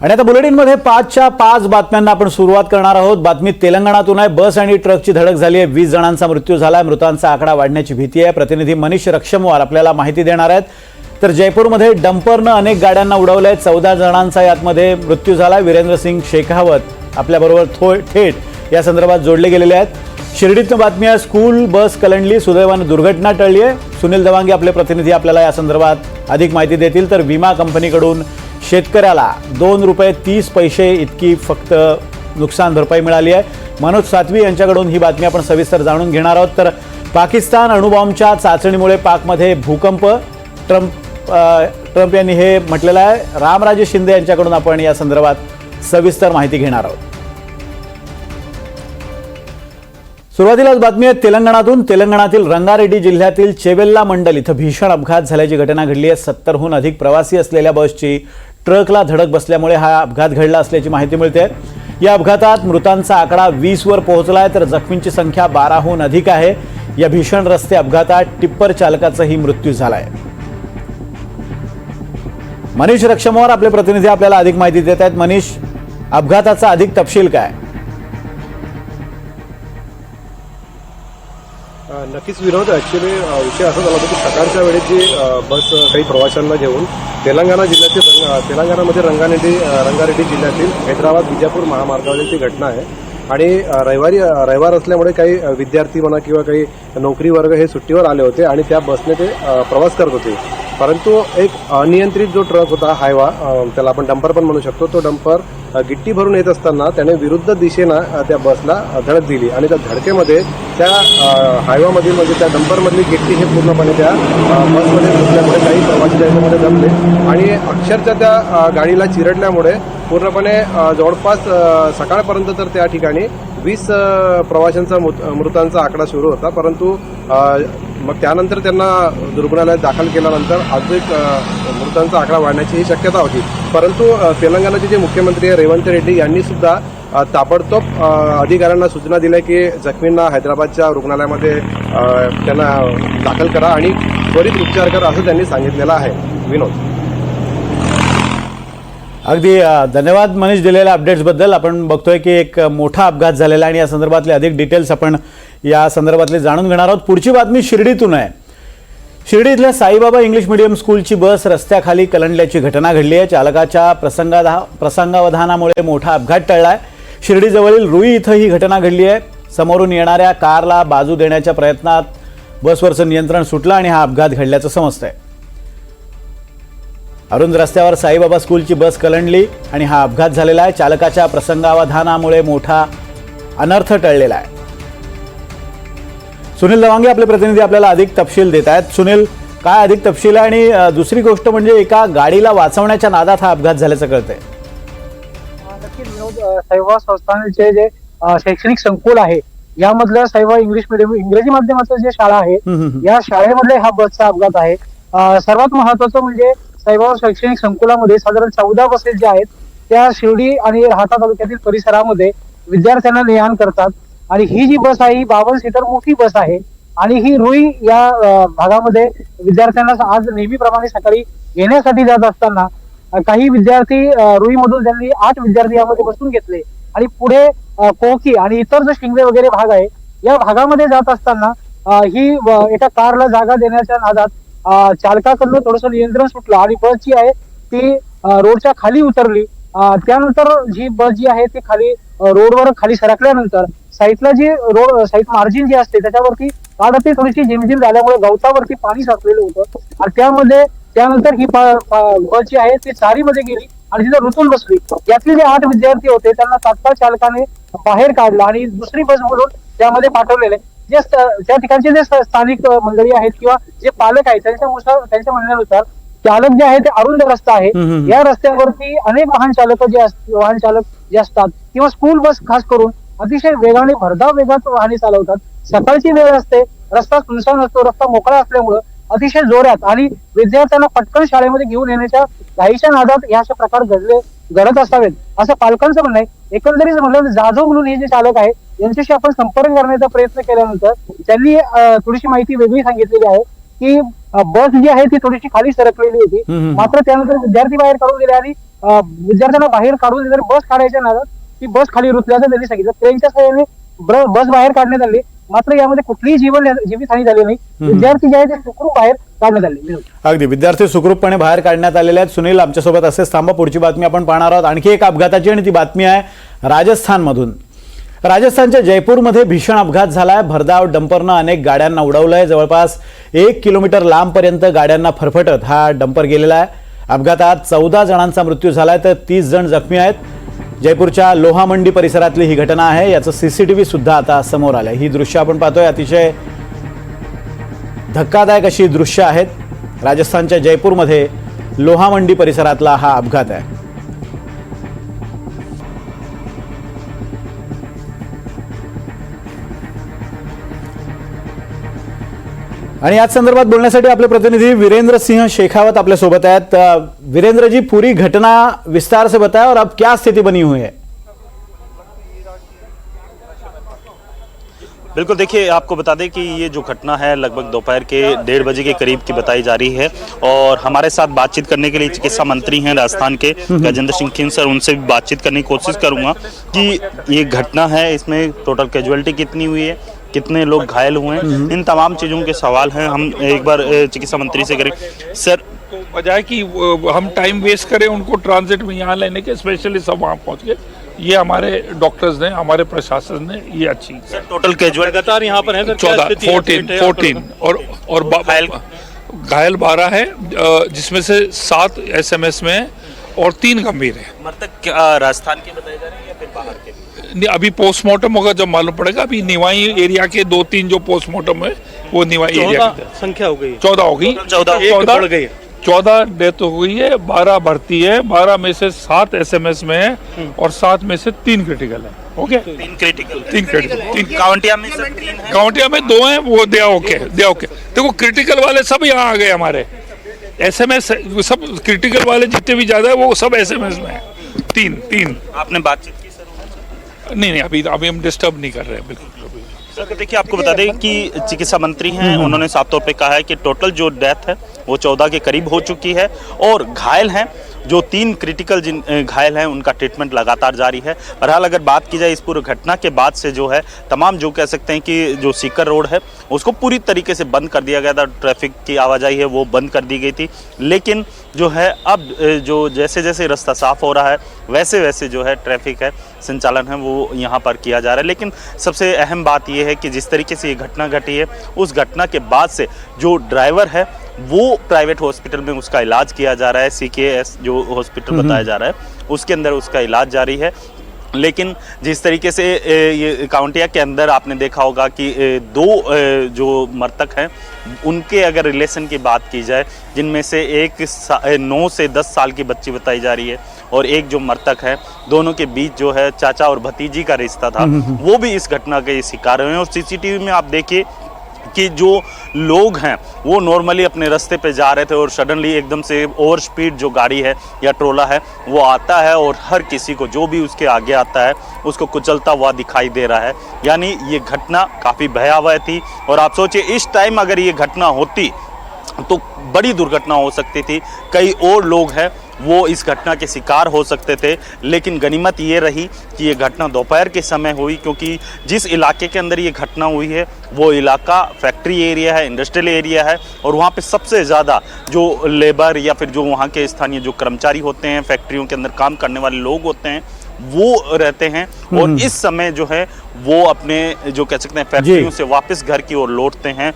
आणि आता बुलेटिनमध्ये पाचच्या पाच बातम्यांना आपण सुरुवात करणार आहोत. बातमी तेलंगणातून आहे. बस आणि ट्रकची धडक झाली आहे. वीस जणांचा मृत्यू झाला आहे मृतांचा आकडा वाढण्याची भीती आहे. प्रतिनिधी मनीष रक्षमवार आपल्याला माहिती देणार आहेत. तर जयपूरमध्ये डंपरनं अनेक गाड्यांना उडवलंय. चौदा जणांचा यातमध्ये मृत्यू झाला वीरेंद्र सिंग शेखावत आपल्याबरोबर थो थेट या संदर्भात जोडले गेलेले आहेत. शिर्डीतनं बातमी आहे. स्कूल बस कलंडली सुदैवानं दुर्घटना टळली आहे. सुनील दवांगे आपले प्रतिनिधी आपल्याला या संदर्भात अधिक माहिती देतील. तर विमा कंपनीकडून शेतकऱ्याला दोन रुपये तीस पैसे इतकी फक्त नुकसान भरपाई मिळाली आहे. मनोज सातवी यांच्याकडून ही बातमी आपण सविस्तर जाणून घेणार आहोत. तर पाकिस्तान अणुबॉम्बच्या चाचणीमुळे पाकमध्ये भूकंप ट्रम्प ट्रम्प यांनी हे म्हटलेलं आहे. रामराजे शिंदे यांच्याकडून आपण या संदर्भात सविस्तर माहिती घेणार आहोत. सुरुवातीलाच बातमी आहे तेलंगणातून. तेलंगणातील रंगारेड्डी जिल्ह्यातील चेवेल्ला मंडल इथं भीषण अपघात झाल्याची घटना घडली आहे. सत्तरहून अधिक प्रवासी असलेल्या बसची ट्रकला धडक बसल्यामुळे हा अपघात घडला असल्याची माहिती मिळते. या अपघातात मृतांचा आकडा वीसवर पोहोचला आहे तर जखमींची संख्या बाराहून अधिक आहे. या भीषण रस्ते अपघातात टिप्पर चालकाचाही मृत्यू झाला आहे मनीष रक्षमवार आपले प्रतिनिधी आपल्याला अधिक माहिती देत आहेत. मनीष अपघाताचा अधिक तपशील काय? नक्कीच विनोद ॲक्च्युली विषय असा झाला होता की सकाळच्या वेळेत जी बस काही प्रवाशांना घेऊन तेलंगणा जिल्ह्यातील रंग- तेलंगणामध्ये रंगारेड्डी रंगारेड्डी जिल्ह्यातील हैदराबाद विजापूर महामार्गावरील ती घटना आहे. आणि रविवारी रविवार असल्यामुळे काही विद्यार्थी म्हणा किंवा काही नोकरी वर्ग हे सुट्टीवर आले होते आणि त्या बसने ते प्रवास करत होते. परंतु एक अनियंत्रित जो ट्रक होता हायवा त्याला आपण डंपर पण म्हणू शकतो. तो डंपर गिट्टी भरून येत असताना त्याने विरुद्ध दिशेनं त्या बसला धडक दिली आणि त्या धडकेमध्ये त्या हायवामधील म्हणजे त्या डंपरमधली गिट्टी हे पूर्णपणे त्या बसमध्ये घुसल्यामुळे काही प्रवासी त्याच्यामध्ये जमले आणि अक्षरशः त्या गाडीला चिरडल्यामुळे पूर्णपणे जवळपास सकाळपर्यंत तर त्या ठिकाणी वीस प्रवाशांचा मृत- मृतांचा आकडा सुरू होता परंतु मग त्यानंतर त्यांना रुग्णालयात दाखल केल्यानंतर अजून मृतांचा आकडा वाढण्याची ही शक्यता होती. परंतु तेलंगणाचे जे मुख्यमंत्री आहे रेवंत रेड्डी यांनी सुद्धा ताबडतोब अधिकाऱ्यांना सूचना दिल्या की जखमींना हैदराबादच्या रुग्णालयामध्ये त्यांना दाखल करा आणि त्वरित उपचार करा असं त्यांनी सांगितलेलं आहे. विनोद. अगदी धन्यवाद मनीष दिलेल्या अपडेट्सबद्दल आपण बघतोय की एक मोठा अपघात झालेला आहे आणि या संदर्भातले अधिक डिटेल्स आपण या संदर्भातले जाणून घेणार आहोत. पुढची बातमी शिर्डीतून आहे. शिर्डी इथल्या साईबाबा इंग्लिश मिडियम स्कूलची बस रस्त्याखाली कलंडल्याची घटना घडली आहे. चालकाच्या प्रसंगाधा प्रसंगावधानामुळे मोठा अपघात टळला आहे शिर्डीजवळील रुई इथं ही घटना घडली आहे. समोरून येणाऱ्या कारला बाजू देण्याच्या प्रयत्नात बसवरचं नियंत्रण सुटलं आणि हा अपघात घडल्याचं समजतं आहे अरुंद रस्त्यावर साईबाबा स्कूलची बस कलंडली आणि हा अपघात झालेला आहे. चालकाच्या प्रसंगावधानामुळे मोठा अनर्थ टळलेला आहे. सुनील दवांगे आपले प्रतिनिधी आपल्याला अधिक तपशील देत आहेत. सुनील काय अधिक तपशील आहे? आणि दुसरी गोष्ट म्हणजे एका गाडीला वाचवण्याच्या नादात हा अपघात झाल्याचं कळतंय. सहवाग संस्थानाचे जे शैक्षणिक संकुल आहे यामधलं सहवाग इंग्लिश मिडियम इंग्रजी माध्यमाचं जे शाळा आहे. या शाळेमधले हा बसचा अपघात आहे. सर्वात महत्वाचं म्हणजे साईबाबा शैक्षणिक संकुलामध्ये साधारण चौदा बसेस ज्या आहेत त्या शिर्डी आणि राहता तालुक्यातील परिसरामध्ये विद्यार्थ्यांना ने आण करतात. आणि ही जी बस आहे ही बावन सीटर मोठी बस आहे आणि ही रुई या भागामध्ये विद्यार्थ्यांना आज नेहमीप्रमाणे सकाळी घेण्यासाठी जात असताना काही विद्यार्थी रुई मधून त्यांनी आठ विद्यार्थी यामध्ये बसून घेतले. आणि पुढे कोकी आणि इतर जो शिंगवे वगैरे भाग आहे या भागामध्ये जात असताना ही एका कारला जागा देण्याच्या नादात चालकाकडनं थोडस नियंत्रण सुटलं आणि बस जी आहे ती रोडच्या खाली उतरली. त्यानंतर जी बस जी आहे ती खाली रोडवर खाली सरकल्यानंतर साईडला जी रोड साईड मार्जिन जी असते त्याच्यावरती ती थोडीशी झिमझिम झाल्यामुळे गवतावरती पाणी साचलेलं होतं. आणि त्यामध्ये त्यानंतर ही बस जी आहे ती चारीमध्ये गेली आणि तिथे रुतून बसली. यातले जे आठ विद्यार्थी होते त्यांना तात्काळ चालकाने बाहेर काढलं आणि दुसरी बस बोलून त्यामध्ये पाठवलेले. जे त्या ठिकाणचे जे स्थानिक मंडळी आहेत किंवा जे पालक आहेत त्यांच्यानुसार त्यांच्या म्हणण्यानुसार चालक जे आहे ते अरुंद रस्ता आहे. या रस्त्यावरती अनेक वाहन चालक जे वाहन चालक जे असतात किंवा स्कूल बस खास करून अतिशय वेगाने भरधाव वेगात वाहने चालवतात सकाळची वेळ असते रस्ता सुनसान असतो रस्ता मोकळा असल्यामुळं अतिशय जोरात आणि विद्यार्थ्यांना पटकन शाळेमध्ये घेऊन येण्याच्या घाईच्या नादात हे असे प्रकार घडले घडत असावेत. असं पालकांचं म्हणणं आहे. एकंदरीत म्हणलं जाधव म्हणून हे जे चालक आहे यांच्याशी आपण संपर्क करण्याचा प्रयत्न केल्यानंतर त्यांनी थोडीशी माहिती वेगळी सांगितलेली आहे की बस जी आहे ती थोडीशी खाली सरकलेली होती. मात्र त्यानंतर विद्यार्थी बाहेर काढून दिले आणि विद्यार्थ्यांना बाहेर काढून दिले बस काढायच्या नादात ती बस खाली रुतल्याचं त्यांनी सांगितलं. ट्रेनच्या सहाय्याने बस बाहेर काढण्यात आली. मात्र यामध्ये कुठलीही जीवन जीवितहानी झाली नाही. विद्यार्थी जे आहे ते सुखरूप बाहेर काढण्यात आले. अगदी. विद्यार्थी सुखरूपपणे बाहेर काढण्यात आलेले आहेत. सुनील आमच्यासोबत असेच थांबा. पुढची बातमी आपण पाहणार आहोत. आणखी एक अपघाताची आणि ती बातमी आहे राजस्थानमधून. राजस्थानच्या जयपूरमध्ये भीषण अपघात झालाय. भरधाव डंपरनं अनेक गाड्यांना उडवलंय. जवळपास एक किलोमीटर लांबपर्यंत गाड्यांना फरफटत हा डंपर गेलेला आहे. अपघातात चौदा जणांचा मृत्यू झालाय तर तीस जण जखमी आहेत. जयपूरच्या लोहामंडी परिसरातली ही घटना आहे. याचं सीसीटीव्ही सुद्धा आता समोर आलं ही दृश्य आपण पाहतोय. अतिशय धक्कादायक अशी दृश्य आहेत. राजस्थानच्या जयपूरमध्ये लोहामंडी परिसरातला हा अपघात आहे. आणि याच संदर्भात बोलण्यासाठी आपले प्रतिनिधी वीरेंद्र सिंह शेखावत आपल्या सोबत आहेत. वीरेंद्र जी पूरी घटना विस्तार से बताएँ और अब क्या स्थिति बनी हुई है? बिल्कुल देखिए आपको बता दें कि ये जो घटना है लगभग दोपहर के डेढ़ बजे के करीब की बताई जा रही है और हमारे साथ बातचीत करने के लिए चिकित्सा मंत्री हैं राजस्थान के गजेंद्र सिंह खिन सर उनसे भी बातचीत करने की कोशिश करूँगा कि ये घटना है इसमें टोटल कैजुअलिटी कितनी हुई है कितने लोग घायल हुए हैं। इन तमाम चीज़ों के सवाल हैं। हम एक बार चिकित्सा मंत्री से करें। सर। बजाय कि हम टाइम वेस्ट करें उनको ट्रांजिट में यहाँ लेने के स्पेशली सब वहाँ पहुँच गए। ये हमारे डॉक्टर्स ने हमारे प्रशासन ने ये अच्छी। सर टोटल कैजुअल लगातार यहाँ पर है चौदह फोर्टीन फोर्टीन और और घायल? घायल बारह है जिसमें से सात एसएमएस में हैं और तीन गंभीर है। मृतक राजस्थान के बताए जा रहे हैं या फिर बाहर के? अभी पोस्टमार्टम होगा जब मालूम पड़ेगा। अभी निवाई एरिया के दो तीन जो पोस्टमार्टम है वो निवाई एरिया चौदह संख्या हो गई। चौदह हो गई। चौदह। एक बढ़ गई चौदह डेथ हो गई है बारह भर्ती है बारह में से सात एसएमएस में है और सात में से तीन क्रिटिकल है। ओके तीन क्रिटिकल तीन क्रिटिकल तीन काउंटिया में काउंटिया में दो हैं वो दे ओके दे ओके देखो क्रिटिकल वाले सब यहाँ आ गए हमारे। एसएमएस सब क्रिटिकल वाले जितने भी ज़्यादा है वो सब एसएमएस में है। तीन तीन। आपने बातचीत नहीं नहीं अभी अभी हम डिस्टर्ब नहीं कर रहे हैं बिल्कुल। सर देखिए आपको बता दें कि चिकित्सा मंत्री हैं उन्होंने साफ़ तौर पे कहा है कि टोटल जो डेथ है वो चौदह के करीब हो चुकी है और घायल हैं। जो तीन क्रिटिकल जिन घायल हैं, उनका ट्रीटमेंट लगातार जारी है। बहरहाल अगर बात की जाए इस पूरी घटना के बाद से जो है, तमाम जो कह सकते हैं कि जो सीकर रोड है, उसको पूरी तरीके से बंद कर दिया गया था। ट्रैफ़िक की आवाजाही है, वो बंद कर दी गई थी। लेकिन जो है, अब जो जैसे जैसे रास्ता साफ़ हो रहा है वैसे वैसे जो है ट्रैफ़िक है, संचालन है, वो यहाँ पर किया जा रहा है। लेकिन सबसे अहम बात यह है कि जिस तरीके से ये घटना घटी है, उस घटना के बाद से जो ड्राइवर है वो प्राइवेट हॉस्पिटल में उसका इलाज किया जा रहा है सी के एस जो हॉस्पिटल बताया जा रहा है उसके अंदर उसका इलाज जारी है। लेकिन जिस तरीके से ये काउंटिया के अंदर आपने देखा होगा कि दो जो मृतक हैं उनके अगर रिलेशन की बात की जाए जिनमें से एक नौ से दस साल की बच्ची बताई जा रही है और एक जो मृतक है दोनों के बीच जो है चाचा और भतीजी का रिश्ता था। वो भी इस घटना के शिकार हुए हैं और सीसीटीवी में आप देखिए कि जो लोग हैं, वो नॉर्मली अपने रास्ते पे जा रहे थे और सडनली एकदम से ओवर स्पीड जो गाड़ी है या ट्रोला है, वो आता है और हर किसी को, जो भी उसके आगे आता है, उसको कुचलता हुआ दिखाई दे रहा है। यानी ये घटना काफ़ी भयावह थी और आप सोचिए, इस टाइम अगर ये घटना होती तो बड़ी दुर्घटना हो सकती थी। कई और लोग हैं वो इस घटना के शिकार हो सकते थे। लेकिन गनीमत ये रही कि ये घटना दोपहर के समय हुई क्योंकि जिस इलाके के अंदर ये घटना हुई है वो इलाका फैक्ट्री एरिया है इंडस्ट्रियल एरिया है और वहाँ पे सबसे ज़्यादा जो लेबर या फिर जो वहाँ के स्थानीय जो कर्मचारी होते हैं फैक्ट्रियों के अंदर काम करने वाले लोग होते हैं वो रहते हैं और इस समय जो है वो अपने जो कह सकते हैं फैक्ट्रियों से वापस घर की ओर लौटते हैं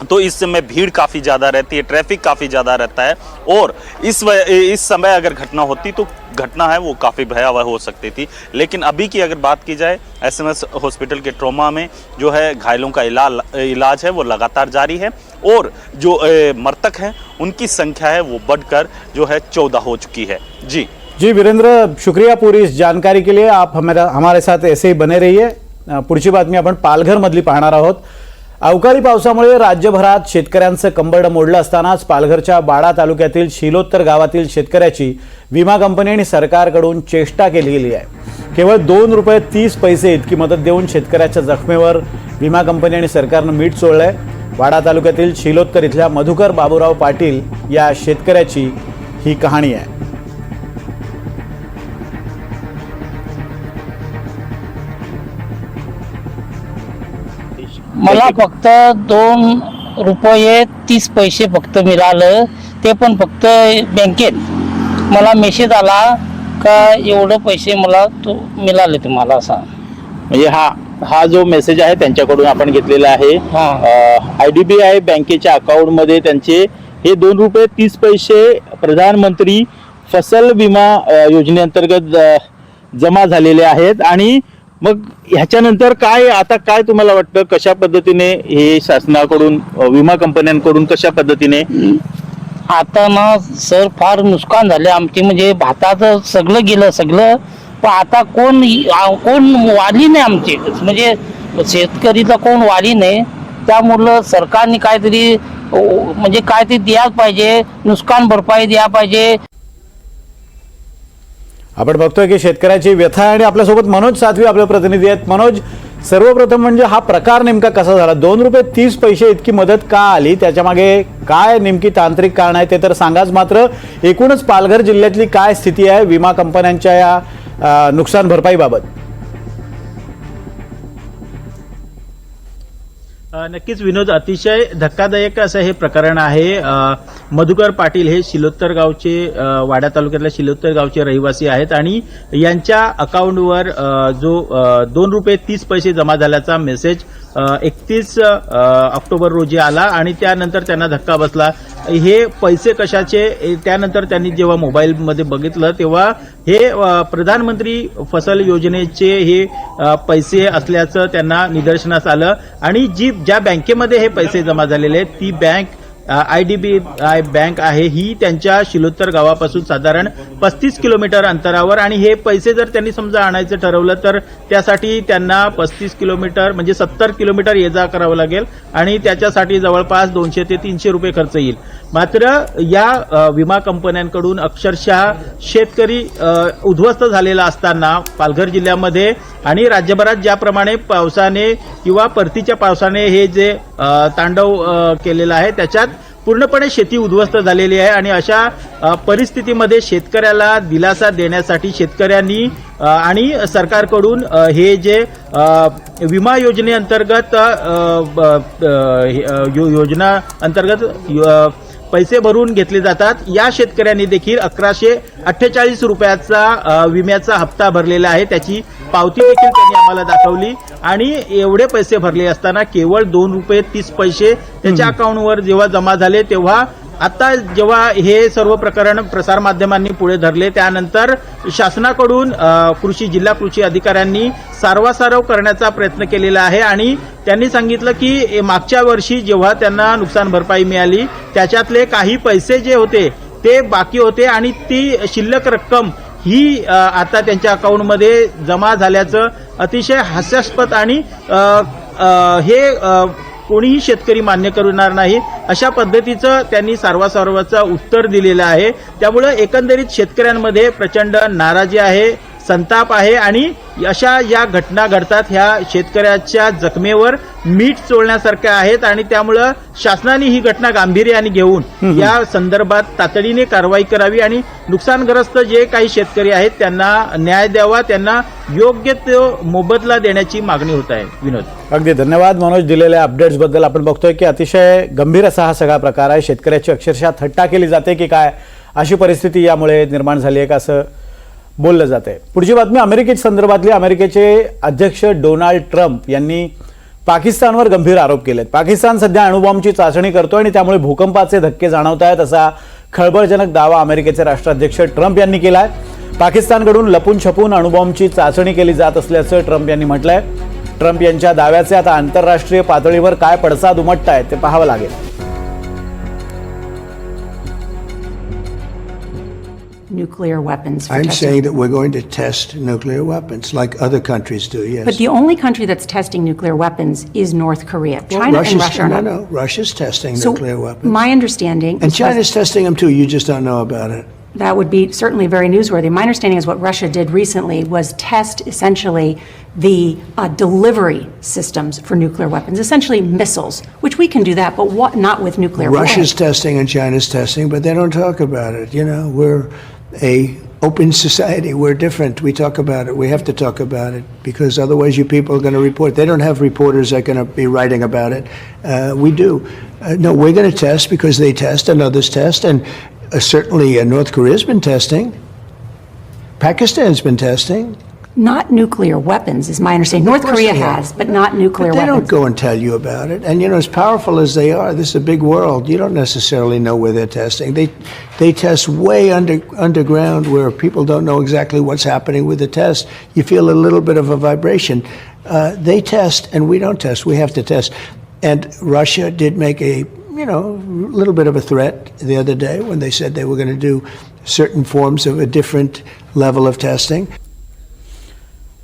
तो इस समय भीड़ काफ़ी ज़्यादा रहती है ट्रैफ़िक काफ़ी ज़्यादा रहता है और इस व, इस समय अगर घटना होती तो घटना है वो काफ़ी भयावह हो सकती थी। लेकिन अभी की अगर बात की जाए एसएमएस हॉस्पिटल के ट्रॉमा में जो है घायलों का इलाज इलाज है वो लगातार जारी है और जो मृतक हैं उनकी संख्या है वो बढ़कर जो है चौदह हो चुकी है। जी। जी वीरेंद्र शुक्रिया पूरी इस जानकारी के लिए। आप हमारा हमारे साथ ऐसे ही बने रहिए। पुढची बातमी पालघर मधली पाहणार आहोत। अवकाळी पावसामुळे राज्यभरात शेतकऱ्यांचं कंबरडं मोडलं असतानाच पालघरच्या बाडा तालुक्यातील शिलोत्तर गावातील शेतकऱ्याची विमा कंपनी आणि सरकारकडून चेष्टा केली गेली आहे. केवळ दोन रुपये तीस पैसे इतकी मदत देऊन शेतकऱ्याच्या जखमेवर विमा कंपनी आणि सरकारनं मीठ चोळलंय. वाडा तालुक्यातील शिलोत्तर इथल्या मधुकर बाबूराव पाटील या शेतकऱ्याची ही कहाणी आहे. मला फक्त दोन रुपये तीस पैसे फक्त मिळालं. ते पण फक्त बँकेत. मला मेसेज आला का एवढं पैसे मला तो मिळाले तुम्हाला असा. म्हणजे हा हा जो मेसेज आहे त्यांच्याकडून आपण घेतलेला आहे. हा. आय डी बी आय बँकेच्या अकाउंटमध्ये त्यांचे हे दोन रुपये तीस पैसे प्रधानमंत्री फसल विमा योजनेअंतर्गत जमा झालेले आहेत. आणि मग ह्याच्यानंतर काय आता काय तुम्हाला वाटतं? कशा पद्धतीने हे शासनाकडून अ, विमा कंपन्यांकडून कशा पद्धतीने? आता ना सर फार नुकसान झाले. आमची म्हणजे भाताचं सगळं गेलं सगळं. पण आता कोण आ- कोण वाली नाही आमचे. म्हणजे शेतकरीचा कोण वाली नाही. त्यामुळं सरकारने काहीतरी अ, म्हणजे काहीतरी द्यायला पाहिजे. नुकसान भरपाई द्या पाहिजे. आपण बघतोय की शेतकऱ्याची व्यथा आहे आणि आपल्यासोबत मनोज सातवी आपले प्रतिनिधी आहेत. मनोज सर्वप्रथम म्हणजे हा प्रकार नेमका कसा झाला? दोन रुपये तीस पैसे इतकी मदत का आली? त्याच्यामागे काय नेमकी तांत्रिक कारण आहे ते तर सांगाच. मात्र एकूणच पालघर जिल्ह्यातली काय स्थिती आहे? विमा कंपन्यांच्या या नुकसान भरपाईबाबत. नक्कीच विनोद अतिशय धक्कादायक असं हे प्रकरण आहे. मधुकर पाटील हे शिलोत्तर गावचे वाडा तालुक्यातल्या शिलोत्तर गावचे रहिवासी आहेत आणि यांच्या अकाउंटवर जो दोन रुपये तीस पैसे जमा झाल्याचा मेसेज एकतीस ऑक्टोबर रोजी आला आणि त्यानंतर त्यांना धक्का बसला. हे पैसे कशाचे? त्यानंतर त्यांनी जेव्हा मोबाईलमध्ये बघितलं तेव्हा हे प्रधानमंत्री फसल योजनेचे हे पैसे असल्याचं त्यांना निदर्शनास आलं. आणि जी ज्या बँकेमध्ये हे पैसे जमा झालेले आहेत ती bank I D B I bank आहे. ही त्यांच्या शिलोत्तर गावापासून साधारण पस्तीस किलोमीटर अंतरावर आणि हे पैसे जर त्यांनी समजा आणायचं ठरवलं तर त्यासाठी त्यांना पस्तीस किलोमीटर म्हणजे सत्तर किलोमीटर ये जा करावं लागेल आणि त्याच्यासाठी जवळपास दोनशे ते तीनशे रुपये खर्च येईल. मात्र या विमा कंपन्यांकडून अक्षरशः शेतकरी उद्ध्वस्त झालेला असताना पालघर जिल्ह्यामध्ये आणि राज्यभरात ज्याप्रमाणे पावसाने किंवा परतीच्या पावसाने हे जे तांडव केलेलं आहे त्याच्यात पूर्णपणे शेती उद्ध्वस्त झालेली आहे आणि अशा परिस्थितीमध्ये शेतकऱ्याला दिलासा देण्यासाठी शेतकऱ्यांनी आणि सरकारकडून हे जे विमा योजनेअंतर्गत अ, हे, यो- योजना अंतर्गत अ, पैसे भरून घेतले जातात. या शेतकऱ्यांनी देखील अकराशे अठ्ठेचाळीस रुपयाचा विम्याचा हप्ता भरलेला आहे. त्याची पावती देखील त्यांनी आम्हाला दाखवली. आणि एवढे पैसे भरले असताना केवळ दोन रुपये तीस पैसे त्याच्या अकाउंटवर जेव्हा जमा झाले तेव्हा आता जेव्हा हे सर्व प्रकरण प्रसारमाध्यमांनी पुढे धरले त्यानंतर शासनाकडून कृषी जिल्हा कृषी अधिकाऱ्यांनी सारवासारव करण्याचा प्रयत्न केलेला आहे आणि त्यांनी सांगितलं की मागच्या वर्षी जेव्हा त्यांना नुकसान भरपाई मिळाली त्याच्यातले काही पैसे जे होते ते बाकी होते आणि ती शिल्लक रक्कम ही आता त्यांच्या अकाउंटमध्ये जमा झाल्याचं अतिशय हास्यास्पद आणि हे कोणीही शेतकरी मान्य करणार नाही. अशा पद्धतीचं त्यांनी सारवासारवाचं उत्तर दिलेलं आहे. त्यामुळं एकंदरीत शेतकऱ्यांमध्ये प्रचंड नाराजी आहे. संताप आहे आणि अशा या घटना घडतात ह्या शेतकऱ्याच्या जखमेवर मीठ चोळण्यासारख्या आहेत आणि त्यामुळं शासनाने ही घटना गांभीर्याने घेऊन या संदर्भात तातडीने कारवाई करावी आणि नुकसानग्रस्त जे काही शेतकरी आहेत त्यांना न्याय द्यावा त्यांना योग्य तो मोबदला देण्याची मागणी होत आहे. विनोद. अगदी धन्यवाद मनोज दिलेल्या अपडेट्सबद्दल आपण बघतोय की अतिशय गंभीर असा हा सगळा प्रकार आहे. शेतकऱ्याची अक्षरशः थट्टा केली जाते की काय? अशी परिस्थिती यामुळे निर्माण झाली आहे का असं बोललं जात आहे पुढची बातमी अमेरिकेच्या संदर्भातली. अमेरिकेचे अध्यक्ष डोनाल्ड ट्रम्प यांनी पाकिस्तानवर गंभीर आरोप केले आहेत पाकिस्तान सध्या अणुबॉम्बची चाचणी करतो आणि त्यामुळे भूकंपाचे धक्के जाणवत आहेत असा खळबळजनक दावा अमेरिकेचे राष्ट्राध्यक्ष ट्रम्प यांनी केला आहे पाकिस्तानकडून लपून छपून अणुबॉम्बची चाचणी केली जात असल्याचं ट्रम्प यांनी म्हटलंय. ट्रम्प यांच्या दाव्याचे आता आंतरराष्ट्रीय पातळीवर काय पडसाद उमटत आहेत ते पाहावं लागेल. Nuclear weapons. For I'm testing. saying that we're going to test nuclear weapons like other countries do, yes. But the only country that's testing nuclear weapons is North Korea. Well, China and Russia are No, not. no, Russia's testing So nuclear weapons. my understanding. And China's testing them too, you just don't know about it. that would be certainly very newsworthy. My understanding is what Russia did recently was test essentially the uh, delivery systems for nuclear weapons, essentially missiles, which we can do that, but what, not with nuclear weapons. Russia's testing and China's testing, but they don't talk about it. You know, we're a open society. We're different. We talk about it. We have to talk about it because otherwise, you people are going to report. They don't have reporters that are going to be writing about it. Uh, we do. Uh, no, we're going to test because they test and others test, and uh, certainly uh, North Korea's been testing. Pakistan's been testing. Not nuclear weapons, is my understanding. North course Korea they have. has, but not nuclear But they don't weapons. go and tell you about it. And you know, as powerful as they are, this is a big world. You don't necessarily know where they're testing. They they test way under underground where people don't know exactly what's happening with the test. You feel a little bit of a vibration. Uh, they test, and we don't test. We have to test. And Russia did make a you know little bit of a threat the other day when they said they were going to do certain forms of a different level of testing.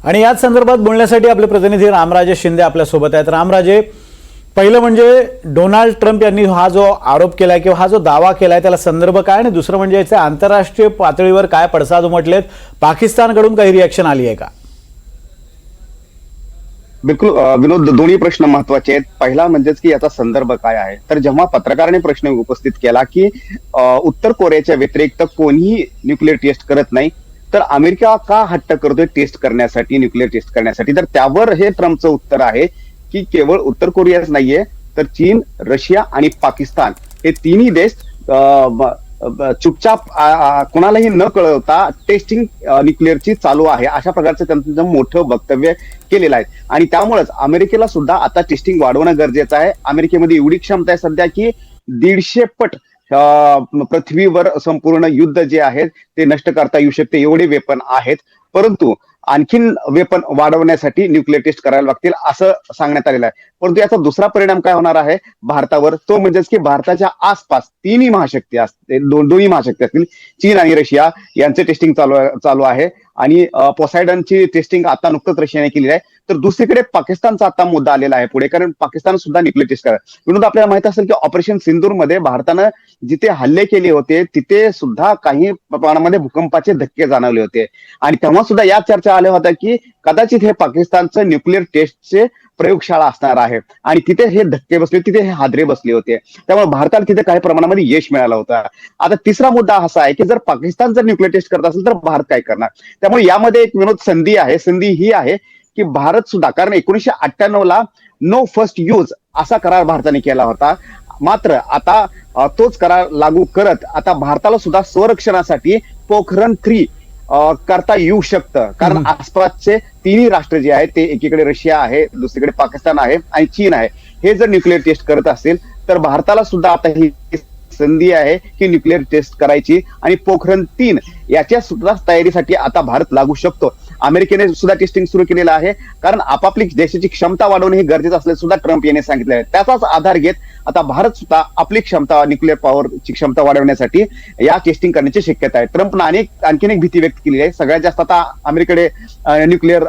आणि याच संदर्भात बोलण्यासाठी आपले प्रतिनिधी रामराजे शिंदे आपल्यासोबत आहेत. रामराजे पहिलं म्हणजे डोनाल्ड ट्रम्प यांनी हा जो आरोप केलाय किंवा हा जो दावा केला आहे त्याला संदर्भ काय? आणि दुसरं म्हणजे याचे आंतरराष्ट्रीय पातळीवर काय पडसाद उमटलेत? पाकिस्तानकडून काही रिॲक्शन आली आहे का? बिलकुल विनोद दोन्ही प्रश्न महत्त्वाचे आहेत. पहिला म्हणजेच की याचा संदर्भ काय आहे? तर जेव्हा पत्रकाराने प्रश्न उपस्थित केला की उत्तर कोरियाच्या व्यतिरिक्त कोणीही न्यूक्लिअर टेस्ट करत नाही तर अमेरिका का हट्ट करतोय टेस्ट करण्यासाठी न्यूक्लिअर टेस्ट करण्यासाठी? तर त्यावर हे ट्रम्पचं उत्तर आहे की केवळ उत्तर कोरियाच नाहीये तर चीन रशिया आणि पाकिस्तान हे तिन्ही देश चुपचाप कोणालाही न कळवता टेस्टिंग न्यूक्लिअरची चालू आहे अशा प्रकारचं त्यांचं मोठं वक्तव्य केलेलं आहे. आणि त्यामुळेच अमेरिकेला सुद्धा आता टेस्टिंग वाढवणं गरजेचं आहे. अमेरिकेमध्ये एवढी क्षमता आहे सध्या की दीडशे पट पृथ्वीवर संपूर्ण युद्ध जे आहेत ते नष्ट करता येऊ शकते एवढे वेपन आहेत. परंतु आणखीन वेपन वाढवण्यासाठी न्यूक्लिअर टेस्ट करायला लागतील असं सांगण्यात आलेलं आहे. परंतु याचा दुसरा परिणाम काय होणार आहे? भारतावर तो म्हणजेच की भारताच्या आसपास तिन्ही महाशक्ती असते दोन दोन्ही महाशक्ती असतील चीन आणि रशिया यांचे टेस्टिंग चालू चालू आहे. आणि पोसायडनची टेस्टिंग आता नुकतंच रशियाने केली आहे. तर दुसरीकडे पाकिस्तानचा आता मुद्दा आलेला आहे पुढे. कारण पाकिस्तान सुद्धा न्यूक्लिअर टेस्ट करा विनोद आपल्याला माहीत असेल की ऑपरेशन सिंधूरमध्ये भारतानं जिथे हल्ले केले होते तिथे सुद्धा काही प्रमाणामध्ये भूकंपाचे धक्के जाणवले होते. आणि तेव्हा सुद्धा या चर्चा आल्या होत्या की कदाचित हे पाकिस्तानचं न्यूक्लिअर टेस्टचे प्रयोगशाळा असणार आहे. आणि तिथे हे धक्के बसले तिथे हे हादरे बसले होते. त्यामुळे भारताला तिथे काही प्रमाणामध्ये यश मिळालं होतं. आता तिसरा मुद्दा असा आहे की जर पाकिस्तान जर न्यूक्लिअर टेस्ट करत असेल तर भारत काय करणार? त्यामुळे यामध्ये एक विनोद संधी आहे. संधी ही आहे की भारत सुद्धा कारण एकोणीशे अठ्ठ्याण्णव ला नो फर्स्ट यूज असा करार भारताने केला होता. मात्र आता तोच करार लागू करत आता भारताला सुद्धा संरक्षणासाठी पोखरण थ्री करता येऊ शकतं. कारण आसपासचे तिन्ही राष्ट्र जे आहेत ते एकीकडे रशिया आहे दुसरीकडे पाकिस्तान आहे आणि चीन आहे. हे जर न्यूक्लिअर टेस्ट करत असतील तर भारताला सुद्धा आता ही संधी आहे की न्यूक्लिअर टेस्ट करायची. आणि पोखरण तीन याच्या सुद्धा तयारीसाठी आता भारत लागू शकतो. अमेरिकेने सुद्धा टेस्टिंग सुरू केलेलं आहे. कारण आपापली देशाची क्षमता वाढवणे हे गरजेचं असल्याचं सुद्धा ट्रम्प यांनी सांगितलं आहे. त्याचाच आधार घेत आता भारत सुद्धा आपली क्षमता न्यूक्लिअर पॉवरची क्षमता वाढवण्यासाठी या टेस्टिंग करण्याची शक्यता आहे. ट्रम्पनं अनेक आणखीन एक भीती व्यक्त केली आहे. सगळ्यात जास्त आता अमेरिकेकडे न्यूक्लिअर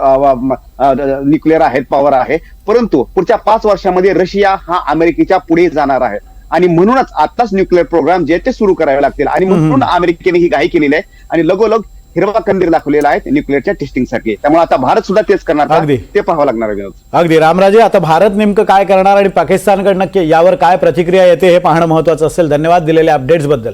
न्यूक्लिअर आहेत पॉवर आहे. परंतु पुढच्या पाच वर्षामध्ये रशिया हा अमेरिकेच्या पुढे जाणार आहे. आणि म्हणूनच आताच न्यूक्लिअर प्रोग्राम जे ते सुरू करावे लागतील. आणि म्हणून अमेरिकेने ही घाई केलेली आहे. आणि लगोलग हिरवा कंदीर दाखवलेला आहे न्यूक्लिअरच्या टेस्टिंगसाठी त्यामुळे आता भारत सुद्धा तेच करणार? अगदी. ते पाहावं लागणार आहे अगदी. रामराजे आता भारत नेमकं काय करणार आणि पाकिस्तानकडनं यावर काय प्रतिक्रिया येते हे पाहणं महत्वाचं असेल. धन्यवाद दिलेल्या अपडेट्सबद्दल.